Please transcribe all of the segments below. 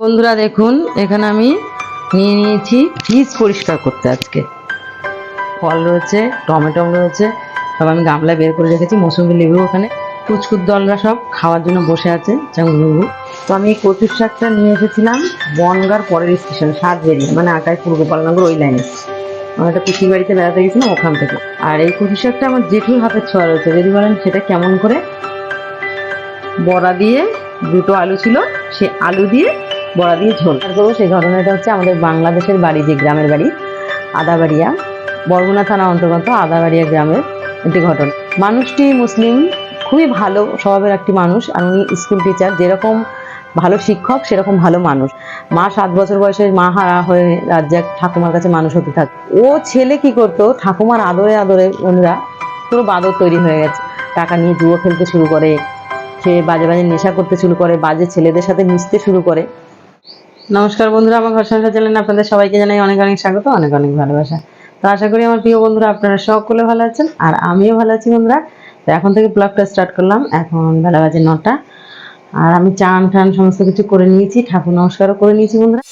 বন্ধুরা দেখুন, এখানে আমি নিয়ে নিয়েছি ফ্রিজ পরিষ্কার করতে আজকে। ফল রয়েছে, টমেটো রয়েছে, সব আমি গামলায় বের করে রেখেছি, মৌসুমি লেবু ওখানে, কুচকুর দলরা সব খাওয়ার জন্য বসে আছে চাঙ্গুলু তো আমি কচুর শাকটা নিয়ে এসেছিলাম, বনগার পরের স্টেশন, সাত বেরিয়ে মানে আকাশ পূর্ব পালনগর ওই লাইনে আমার একটা পিসির বাড়িতে বেড়াতে গেছিলাম ওখান থেকে। আর এই কচুর শাকটা আমার জেঠুর হাতের ছোঁয়া রয়েছে, যদি বলেন সেটা কেমন করে বড়া দিয়ে দুটো আলু ছিল, সে আলু দিয়ে বড়া দিয়ে ঝোল। আর করব সেই ঘটনাটা হচ্ছে আমাদের বাংলাদেশের বাড়ি, যে গ্রামের বাড়ি, আদাবাড়িয়া, বরগুনা থানা অন্তর্গত আদাবাড়িয়া গ্রামের একটি ঘটনা। মানুষটি মুসলিম, খুবই ভালো স্বভাবের একটি মানুষ আর উনি স্কুল টিচার। যেরকম ভালো শিক্ষক, সেরকম ভালো মানুষ। মা সাত বছর বয়সে মা হারা হয়ে রাজ্জাক ঠাকুমার কাছে মানুষ হতে থাকে। ও ছেলে কি করতো, ঠাকুমার আদরে আদরে বন্ধুরা পুরো বাদর তৈরি হয়ে গেছে। টাকা নিয়ে জুয়ো খেলতে শুরু করে, সে বাজে বাজে নেশা করতে শুরু করে, বাজে ছেলেদের সাথে মিশতে শুরু করে। নমস্কার বন্ধুরা, আমার ঘর সংসার চ্যানেলে আপনাদের সবাইকে জানাই অনেক অনেক স্বাগত, অনেক অনেক ভালোবাসা। তো আশা করি আমার প্রিয় বন্ধুরা, আপনারা সকলে ভালো আছেন আর আমিও ভালো আছি বন্ধুরা। তো এখন থেকে ব্লগটা স্টার্ট করলাম, এখন বেলা বাজে নটা। আর আমি চান টান সমস্ত কিছু করে নিয়েছি, ঠাকুর নমস্কারও করে নিয়েছি বন্ধুরা।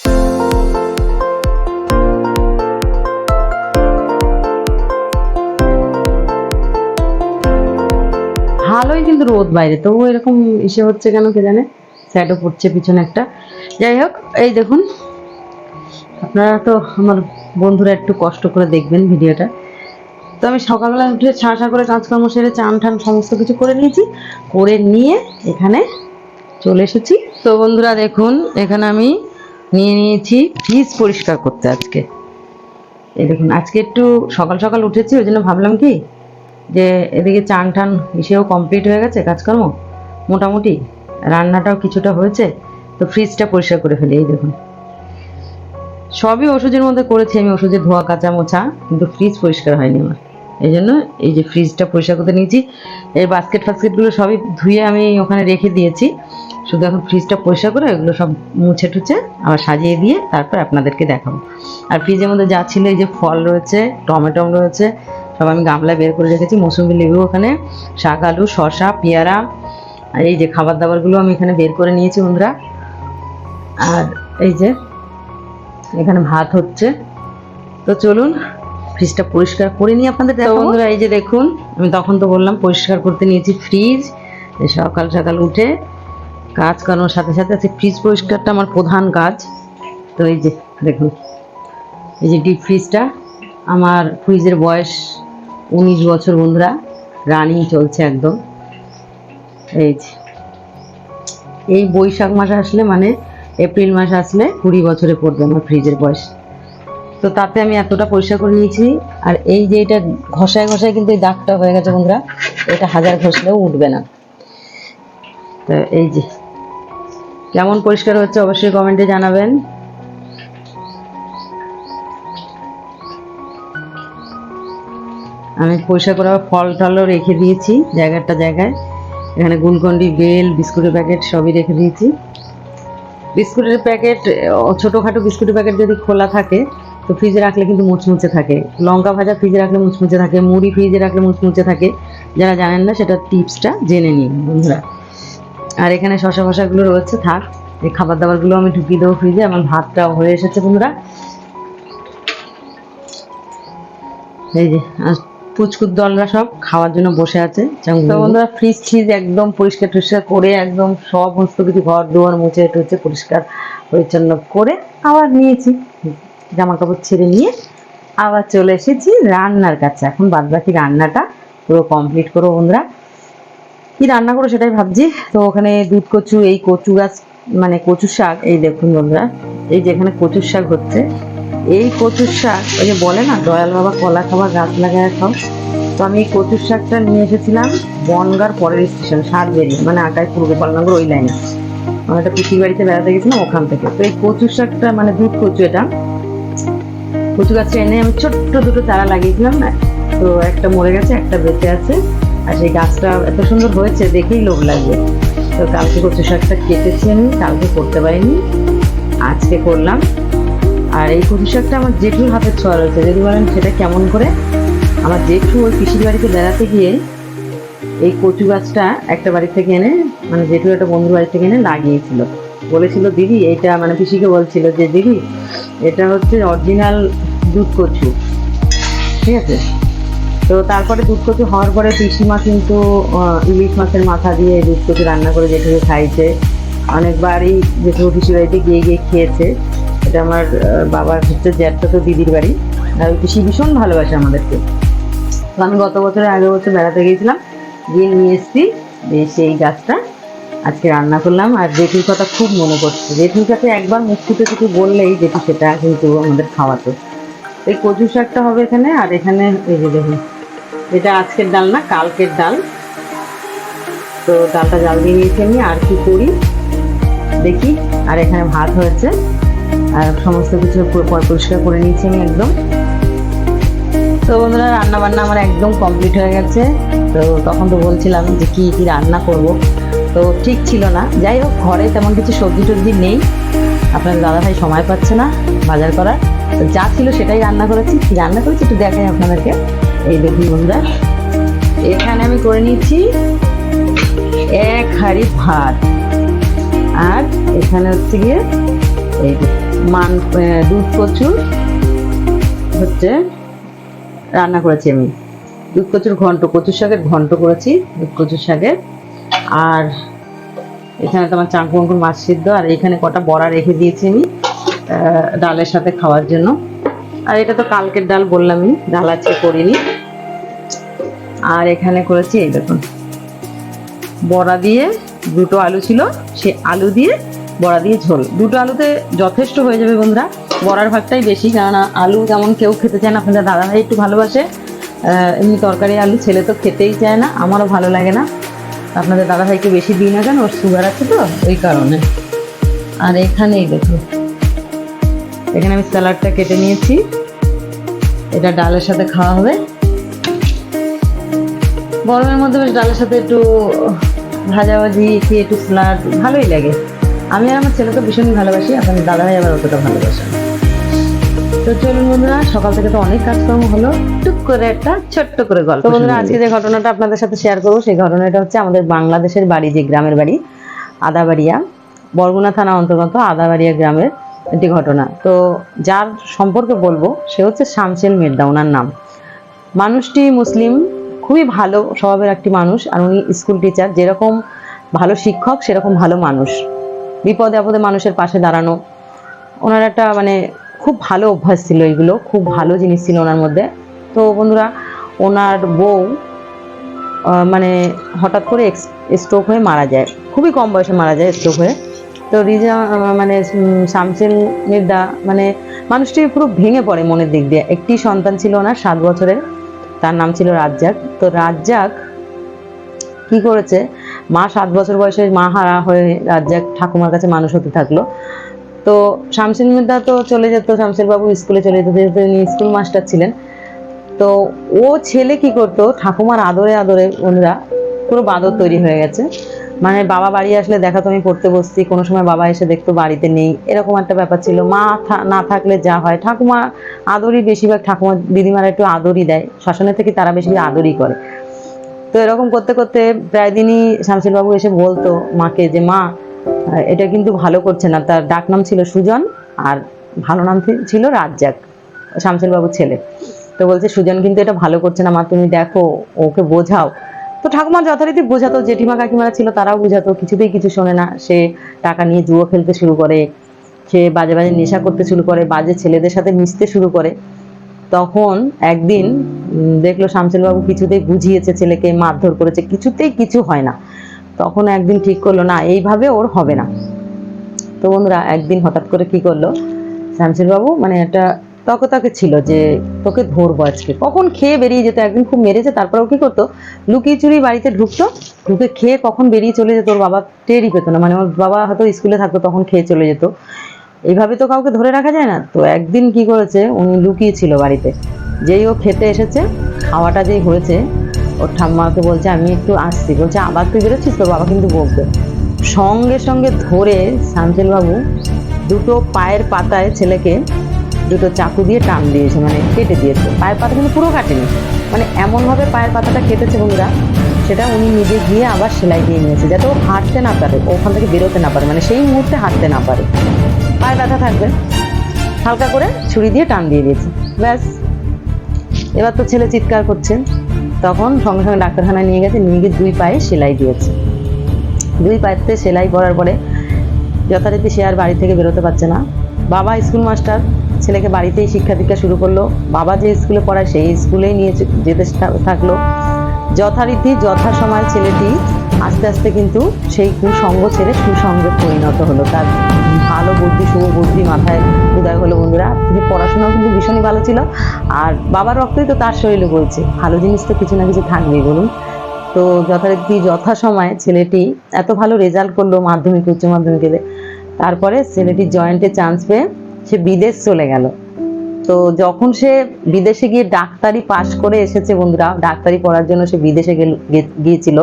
ভালোই কিন্তু রোদ বাইরে, তবুও এরকম ইসে হচ্ছে কেন কে জানে? স্যাডও পড়ছে পিছনে একটা। যাই হোক, এই দেখুন। আপনারা তো আমার বন্ধুরা একটু কষ্ট করে দেখবেন ভিডিওটা। তো আমি সকালবেলা উঠে ছাঁচা করে কাজকর্ম সেরে চান টান সমস্ত কিছু করে নিয়েছি, করে নিয়ে এখানে চলে এসেছি। তো বন্ধুরা দেখুন, এখানে আমি নিয়ে নিয়েছি ফ্রিজ পরিষ্কার করতে আজকে। এই দেখুন, আজকে একটু সকাল সকাল উঠেছি, ওই জন্য ভাবলাম কি যে এদিকে চান টান এসেও কমপ্লিট হয়ে গেছে কাজকর্ম। মোটামুটি রান্নাটাও কিছুটা হয়েছে। তো ফ্রিজটা পরিষ্কার করে ফেলি, এই দেখুন। সবই ওষুধের মধ্যে করেছি আমি ওষুধের ধোয়া কাঁচা মোছা কিন্তু ফ্রিজ পরিষ্কার হয়নি আমার। এই জন্য এই যে ফ্রিজটা পরিষ্কার করতে নিয়েছি, এই বাস্কেট ফাস্কেটগুলো সবই ধুয়ে আমি ওখানে রেখে দিয়েছি। শুধু এখন ফ্রিজটা পরিষ্কার করে এগুলো সব মুছে টুছে আবার সাজিয়ে দিয়ে তারপর আপনাদেরকে দেখাবো। আর ফ্রিজের মধ্যে যা ছিল, এই যে ফল রয়েছে, টমেটো রয়েছে, সব আমি গামলায় বের করে রেখেছি, মৌসুমি লেবু ওখানে, শাক, আলু, শসা, পেয়ারা, আর এই যে খাবার দাবারগুলো আমি এখানে বের করে নিয়েছি বন্ধুরা। আর এই যে এখানে ভাত হচ্ছে। তো চলুন ফ্রিজটা পরিষ্কার করে নিই আপনাদের বন্ধুরা এই যে দেখুন আমি তখন তো বললাম পরিষ্কার করতে নিয়েছি ফ্রিজ সকাল সকাল উঠে কাজ করানোর সাথে সাথে আছে ফ্রিজ পরিষ্কারটা আমার প্রধান কাজ। তো এই যে দেখুন এই যে ডিপ ফ্রিজটা আমার ফ্রিজের বয়স উনিশ বছর বন্ধুরা রানিং চলছে একদম। এই যে এই বৈশাখ মাস আসলে মানে এপ্রিল মাস আসলে কুড়ি বছরে পড়বে আমার ফ্রিজের বয়স। তো তাতে আমি এতটা পরিষ্কার করে নিয়েছি, আর এই যে এটা ঘষায় ঘষায় কিন্তু এই দাগটা হয়ে গেছে বন্ধুরা, এটা হাজার ঘষলেও উঠবে না। তো এই যে, কেমন পরিষ্কার হচ্ছে অবশ্যই কমেন্টে জানাবেন। আমি পরিষ্কার করে আবার ফল টলও রেখে দিয়েছি জায়গাটা জায়গায়। এখানে গুলকন্ডি, বেল, বিস্কুটের প্যাকেট সবই রেখে দিয়েছি। বিস্কুটের প্যাকেট ছোটোখাটো বিস্কুটের প্যাকেট যদি খোলা থাকে, তো ফ্রিজে রাখলে কিন্তু মুচমুচে থাকে। লঙ্কা ভাজা ফ্রিজে রাখলে মুচমুচে থাকে, মুড়ি ফ্রিজে রাখলে মুচমুচে থাকে। যারা জানেন না, সেটা টিপসটা জেনে নিন, বন্ধুরা। আর এখানে শশা ফশাগুলো রয়েছে, থাক। এই খাবার দাবারগুলো আমি ঢুকিয়ে দেবো ফ্রিজে, আমার ভাতটাও হয়ে এসেছে, বন্ধুরা। এই যে আর পুচকুর দলরা সব খাওয়ার জন্য বসে আছে। বন্ধুরা ফ্রিজ ফ্রিজ একদম পরিষ্কার টরিষ্কার করে, একদম সব সমস্ত কিছু ঘর দুয়ার মুছে টুছে পরিষ্কার পরিচ্ছন্ন করে আবার নিয়েছি। জামা কাপড় ছেড়ে নিয়ে আবার চলে এসেছি রান্নার কাছে। এখন বাদ বাকি রান্নাটা পুরো কমপ্লিট করব বন্ধুরা। কি রান্না করো সেটাই ভাবছি। তো ওখানে দুধ কচু, এই কচু গাছ মানে কচু শাক, এই দেখুন বন্ধুরা, এই যেখানে কচুর শাক হচ্ছে। এই কচুর শাক, ওই যে বলে না, দয়াল বাবা কলা খাওয়া গাছ লাগায় খাও। তো আমি এই কচুর শাকটা নিয়ে এসেছিলাম বনগার পরের স্টেশন, সাতবেরি মানে আকাশ পূর্ব পালনগর ওই লাইনে আমার একটা পিসির বাড়িতে বেড়াতে গেছিলাম ওখান থেকে। তো এই কচুর শাকটা মানে দুধ কচু এটা, কচু গাছটা এনে আমি ছোট্ট দুটো চারা লাগিয়েছিলাম, না, তো একটা মরে গেছে, একটা বেঁচে আছে। আর সেই গাছটা এত সুন্দর হয়েছে, দেখেই লোভ লাগবে তো কালকে কচু শাকটা কেটেছি আমি, কালকে করতে পারিনি। আজকে করলাম। আর এই কচু শাকটা আমার জেঠুর হাতের ছোঁয়া রয়েছে যদি বলেন সেটা কেমন করে? আমার জেঠু ওই পিসির বাড়িতে বেড়াতে গিয়ে এই কচু গাছটা একটা বাড়ি থেকে এনে মানে জেঠুর একটা বন্ধু বাড়ি থেকে এনে লাগিয়েছিল। বলেছিল, দিদি এটা মানে পিসিকে বলছিল যে, দিদি, এটা হচ্ছে অরিজিনাল দুধ কচু। ঠিক আছে? তো তারপরে দুধ কচু হওয়ার পরে পিসিমা কিন্তু ইলিশ মাছের মাথা দিয়ে দুধ কচু রান্না করে জেঠুকে খাইছে অনেকবারই জেঠু পিসি বাড়িতে গিয়ে গিয়ে খেয়েছে। এটা আমার বাবার হচ্ছে জ্যাঠটা তো দিদির বাড়ি। আর পিসি ভীষণ ভালোবাসে আমাদেরকে। তো আমি গত বছরে আগের বছর বেড়াতে গিয়েছিলাম। গিয়ে নিয়ে এসেছি, দিয়ে সেই গাছটা আজকে রান্না করলাম। আর জেঠুর কথা খুব মনে পড়ছে। জেঠুর কাছে একবার ফুটে কিছু বললেই জেঠু সেটা কিন্তু আমাদের খাওয়াতো। এই কচু শাকটা হবে এখানে, আর এখানে এই যে দেখুন, এটা আজকের ডাল না, কালকের ডাল। তো ডালটা জাল দিয়ে নিয়েছি আমি, আর কি করি দেখি। আর এখানে ভাত হয়েছে। আর সমস্ত কিছু পরিষ্কার করে নিয়েছি আমি একদম। তো বন্ধুরা রান্না বান্না আমার একদম কমপ্লিট হয়ে গেছে। তো তখন তো বলছিলাম যে কি কি রান্না করব। তো ঠিক ছিল না। যাই হোক, ঘরে তেমন কিছু সবজি টবজি নেই। আপনার দাদাভাই সময় পাচ্ছে না বাজার করার। তো যা ছিল সেটাই রান্না করেছি। কি রান্না করেছি একটু দেখাই আপনাদেরকে। এই দেখুন বন্ধুরা, এখানে আমি করে নিয়েছি এক হাঁড়ি ভাত। আর এখানে হচ্ছে গিয়ে এই মান দুধ কচু হচ্ছে রান্না করেছি আমি। দুধ কচুর ঘন্ট, কচুর শাকের ঘন্ট করেছি, দুধ কচুর শাকের। আর এখানে তোমার চাঁকু অঙ্কুর মাছ সিদ্ধ, আর এখানে কটা বড়া রেখে দিয়েছি আমি ডালের সাথে খাওয়ার জন্য। আর এটা তো কালকের ডাল বললামই, ডাল আজকে করিনি। আর এখানে করেছি এই দেখুন, বড়া দিয়ে দুটো আলু ছিল, সে আলু দিয়ে বড়া দিয়ে ঝোল। দুটো আলুতে যথেষ্ট হয়ে যাবে বন্ধুরা। বড়ার ভাগটাই বেশি, কেননা আলু যেমন কেউ খেতে চায় না, আপনাদের দাদাভাই একটু ভালোবাসে। এমনি তরকারি আলু ছেলে তো খেতেই চায় না, আমারও ভালো লাগে না। আপনাদের দাদাভাইকে বেশি দিই না কেন? ওর সুগার আছে তো, ওই কারণে। আর এখানেই দেখুন এখানে আমি স্যালাডটা কেটে নিয়েছি। এটা ডালের সাথে খাওয়া হবে। গরমের মধ্যে বেশ ডালের সাথে একটু ভাজাভাজি কি একটু স্যালাড, ভালোই লাগে। আমি আর আমার ছেলেকে ভীষণ ভালোবাসি আপনার দাদাভাই আবার অতটা ভালোবাসে তো চলুন বন্ধুরা সকাল থেকে তো অনেক কাজকর্ম হলো। টুক করে একটা ছোট্ট করে গল্প বন্ধুরা আজকে যে ঘটনাটা আপনাদের সাথে শেয়ার করব সেই ঘটনাটা হচ্ছে আমাদের বাংলাদেশের বাড়ি যে গ্রামের বাড়ি আদাবাড়িয়া বরগুনা থানা অন্তর্গত আদাবাড়িয়া গ্রামের একটি ঘটনা। তো যার সম্পর্কে বলব সে হচ্ছে শামসেল মির্দা ওনার নাম। মানুষটি মুসলিম খুবই ভালো স্বভাবের একটি মানুষ আর উনি স্কুল টিচার যেরকম ভালো শিক্ষক সেরকম ভালো মানুষ। বিপদে আপদে মানুষের পাশে দাঁড়ানো। ওনার একটা মানে খুব ভালো অভ্যাস ছিল এগুলো খুব ভালো জিনিস ছিল ওনার মধ্যে। তো বন্ধুরা ওনার বউ মানে হঠাৎ করে স্ট্রোক হয়ে মারা যায়। খুবই কম বয়সে মারা যায় স্ট্রোক হয়ে। তো রিজা মানে উম, শামসেল মির্দা মানে মানুষটি পুরো ভেঙে পড়ে মনের দিক দিয়ে। একটি সন্তান ছিল ওনার সাত বছরের। তার নাম ছিল রাজ্জাক। তো রাজ্জাক কি করেছে? মা সাত বছর বয়সে মা হারা হয়ে রাজ্জাক ঠাকুমার কাছে মানুষ হতে থাকল। তো শামসিন মির্দা তো চলে যেত শামসির বাবু স্কুলে চলে যেত, যেহেতু উনি স্কুল মাস্টার ছিলেন। তো ও ছেলে কি করতো, ঠাকুমার আদরে আদরে ওনারা পুরো বাদর তৈরি হয়ে গেছে। মানে বাবা বাড়ি আসলে দেখা তো আমি পড়তে বসছি, কোনো সময় বাবা এসে দেখতো বাড়িতে নেই, এরকম একটা ব্যাপার ছিল। মা না থাকলে যা হয়। ঠাকুমা আদরই বেশিরভাগ ঠাকুমা দিদিমারা একটু আদরই দেয়। শাসনের থেকে তারা বেশি আদরই করে। তো এরকম করতে করতে প্রায় দিনই শামসিল বাবু এসে বলতো মাকে যে, মা, এটা কিন্তু ভালো করছে না। তার ডাক নাম ছিল সুজন আর ভালো নাম ছিল রাজ্জাক শামসিল বাবুর ছেলে। তো বলছে, সুজন কিন্তু এটা ভালো করছে না, মা, তুমি দেখো, ওকে বোঝাও। তো ঠাকুমা যথারীতি বোঝাতো, জেঠিমা, কাকিমারা ছিল তারাও বোঝাতো, কিছুতেই কিছু শোনে না। সে টাকা নিয়ে জুয়ো খেলতে শুরু করে, সে বাজে বাজে নেশা করতে শুরু করে, বাজে ছেলেদের সাথে মিশতে শুরু করে। তখন একদিন দেখল শামসুল বাবু কিছুতেই বুঝিয়েছে, ছেলেকে মারধর করেছে, কিছুতেই কিছু হয় না। তখন একদিন ঠিক করল, না, এইভাবে ওর হবে না। তো বন্ধুরা, একদিন হঠাৎ করে কি করল শামসুল বাবু মানে একটা তকতাকে ছিল যে, তোকে ধরবো আজকে। কখন খেয়ে বেরিয়ে যেত, একদিন খুব মেরেছে, তারপরেও কি করতো, লুকিয়ে চুরি বাড়িতে ঢুকতো, ঢুকে খেয়ে কখন বেরিয়ে চলে যেত, ওর বাবা টেরই পেতো না মানে ওর বাবা হয়তো স্কুলে থাকতো, তখন খেয়ে চলে যেত। এইভাবে তো কাউকে ধরে রাখা যায় না। তো একদিন কি করেছে, উনি লুকিয়ে ছিল বাড়িতে। যেই ও খেতে এসেছে, খাওয়াটা যেই হয়েছে, ওর ঠাম্মাকে বলছে, আমি একটু আসছি। বলছে, আবার তুই বেরোচ্ছিস তোর বাবা কিন্তু বকবে। সঙ্গে সঙ্গে ধরে শামসেল বাবু দুটো পায়ের পাতায় ছেলেকে দুটো চাকু দিয়ে টান দিয়েছে মানে কেটে দিয়েছে। পায়ের পাতা কিন্তু পুরো কাটেনি। মানে এমনভাবে পায়ের পাতাটা কেটেছে বন্ধুরা, সেটা উনি নিজে গিয়ে আবার সেলাই দিয়ে নিয়েছে, যাতে ও হাঁটতে না পারে ওখান থেকে বেরোতে না পারে মানে সেই মুহূর্তে হাঁটতে না পারে। পায়ে ব্যথা থাকবে। হালকা করে ছুরি দিয়ে টান দিয়ে দিয়েছে। ব্যাস। এবার তো ছেলে চিৎকার করছে। তখন সঙ্গে সঙ্গে ডাক্তারখানায় নিয়ে গেছে, নিয়ে গিয়ে দুই পায়ে সেলাই দিয়েছে। দুই পায়েতে সেলাই করার পরে যথারীতি সে আর বাড়ি থেকে বেরোতে পারছে না। বাবা স্কুল মাস্টার, ছেলেকে বাড়িতেই শিক্ষা দীক্ষা শুরু করল। বাবা যে স্কুলে পড়ায়, সেই স্কুলেই নিয়ে যেতে থাকল। যথারীতি যথাসময় ছেলেটি আস্তে আস্তে কিন্তু সেই কুসঙ্গ ছেড়ে সুসঙ্গে পরিণত হলো। তার ভালো বুদ্ধি, শুভ বুদ্ধি মাথায় হলো বন্ধুরা। যে পড়াশোনাও কিন্তু ভীষণই ভালো ছিল। আর বাবার রক্তই তো তার শরীরে বলছে ভালো জিনিস তো কিছু না কিছু থাকবেই বলুন। তো যথারীতি যথাসময়ে ছেলেটি এত ভালো রেজাল্ট করল মাধ্যমিক, উচ্চ মাধ্যমিকে তারপরে ছেলেটি জয়েন্টে চান্স পেয়ে সে বিদেশ চলে গেল। তো যখন সে বিদেশে গিয়ে ডাক্তারি পাশ করে এসেছে বন্ধুরা, ডাক্তারি পড়ার জন্য সে বিদেশে গিয়েছিল।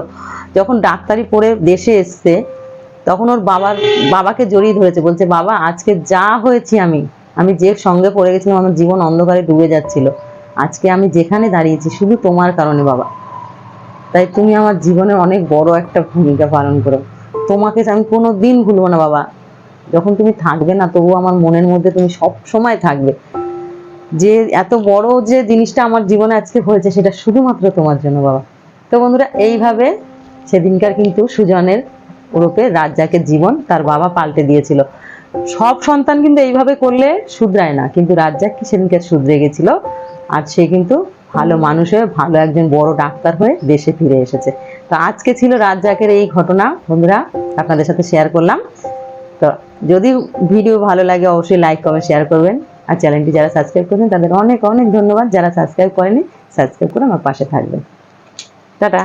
যখন ডাক্তারি পড়ে দেশে এসছে, তখন ওর বাবার, বাবাকে জড়িয়ে ধরেছে। বলছে, বাবা, আজকে যা হয়েছি আমি আমি যে সঙ্গে পড়ে গেছিলাম, আমার জীবন অন্ধকারে ডুবে যাচ্ছিল। আজকে আমি যেখানে দাঁড়িয়েছি, শুধু তোমার কারণে বাবা। তাই তুমি আমার জীবনে অনেক বড় একটা ভূমিকা পালন করো। তোমাকে আমি কোনো দিন ভুলবো না বাবা। যখন তুমি থাকবে না তবু আমার মনের মধ্যে তুমি সব সময় থাকবে। যে এত বড় যে জিনিসটা আমার জীবনে আজকে হয়েছে, সেটা শুধুমাত্র তোমার জন্য বাবা। তো বন্ধুরা, এইভাবে সেদিনকার কিন্তু সুজনের ওরূপে রাজ্জাকের জীবন তার বাবা পাল্টে দিয়েছিল। সব সন্তান কিন্তু এইভাবে করলে শুধরায় না, কিন্তু রাজ্জাক কি সেদিনকার শুধরে গেছিল? আর সে কিন্তু ভালো মানুষ হয়ে, ভালো একজন বড় ডাক্তার হয়ে দেশে ফিরে এসেছে। তো আজকে ছিল রাজ্জাকের এই ঘটনা, বন্ধুরা, আপনাদের সাথে শেয়ার করলাম। তো যদি ভিডিও ভালো লাগে, অবশ্যই লাইক কমেন্ট শেয়ার করবেন। আর চ্যানেলটি যারা সাবস্ক্রাইব করবেন তাদের অনেক অনেক ধন্যবাদ। যারা সাবস্ক্রাইব করেনি সাবস্ক্রাইব করে আমার পাশে থাকবেন। টাটা।